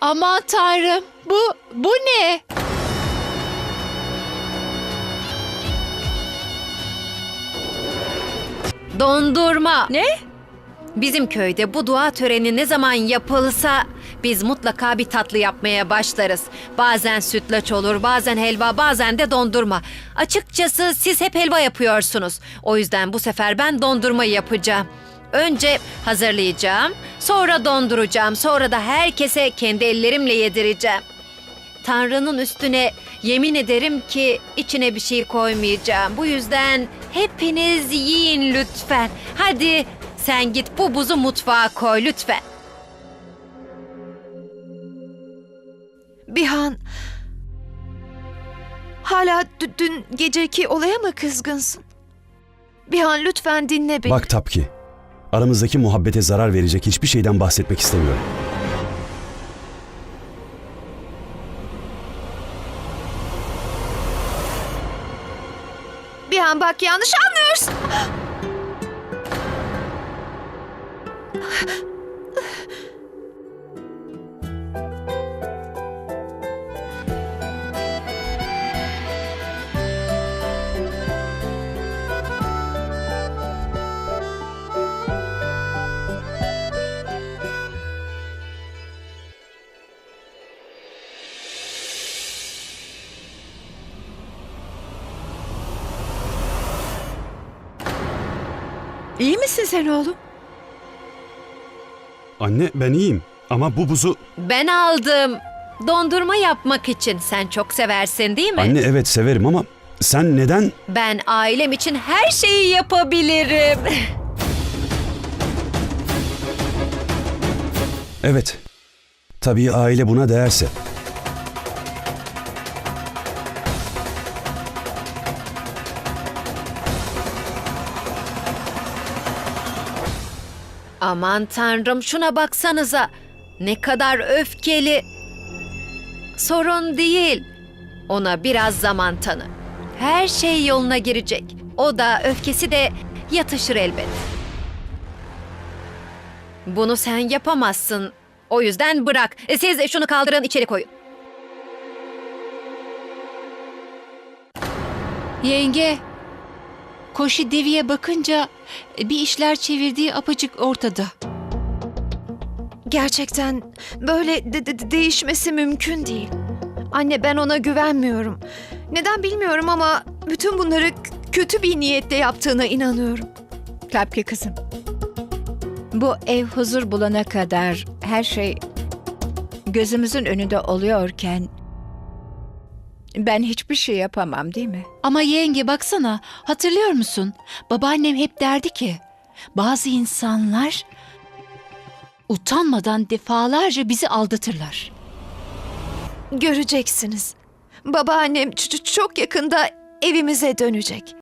Aman tanrım bu bu ne? Dondurma. Ne? Bizim köyde bu dua töreni ne zaman yapılsa biz mutlaka bir tatlı yapmaya başlarız. Bazen sütlaç olur, bazen helva, bazen de dondurma. Açıkçası siz hep helva yapıyorsunuz. O yüzden bu sefer ben dondurma yapacağım. Önce hazırlayacağım, sonra donduracağım, sonra da herkese kendi ellerimle yedireceğim. Tanrı'nın üstüne yemin ederim ki içine bir şey koymayacağım. Bu yüzden hepiniz yiyin lütfen. Hadi sen git bu buzu mutfağa koy lütfen. Bihan. Hala dü- dün geceki olaya mı kızgınsın? Bihan lütfen dinle beni. Bak Tapki, aramızdaki muhabbete zarar verecek hiçbir şeyden bahsetmek istemiyorum. Bihan bak yanlış anlıyorsun. İyi misin sen oğlum? Anne ben iyiyim ama bu buzu... Ben aldım. Dondurma yapmak için sen çok seversin değil mi? Anne evet severim ama sen neden... Ben ailem için her şeyi yapabilirim. Evet, tabii aile buna değerse. Aman tanrım şuna baksanıza. Ne kadar öfkeli. Sorun değil. Ona biraz zaman tanı. Her şey yoluna girecek. O da öfkesi de yatışır elbet. Bunu sen yapamazsın. O yüzden bırak. E, Siz şunu kaldırın içeri koyun. Yenge. Koşi Devi'ye bakınca bir işler çevirdiği apacık ortada. Gerçekten böyle de- de- değişmesi mümkün değil. Anne ben ona güvenmiyorum. Neden bilmiyorum ama bütün bunları k- kötü bir niyetle yaptığına inanıyorum. Tabii kızım. Bu ev huzur bulana kadar her şey gözümüzün önünde oluyorken ben hiçbir şey yapamam değil mi? Ama yenge baksana hatırlıyor musun? Babaannem hep derdi ki bazı insanlar utanmadan defalarca bizi aldatırlar. Göreceksiniz. Babaannem ç- ç- çok yakında evimize dönecek.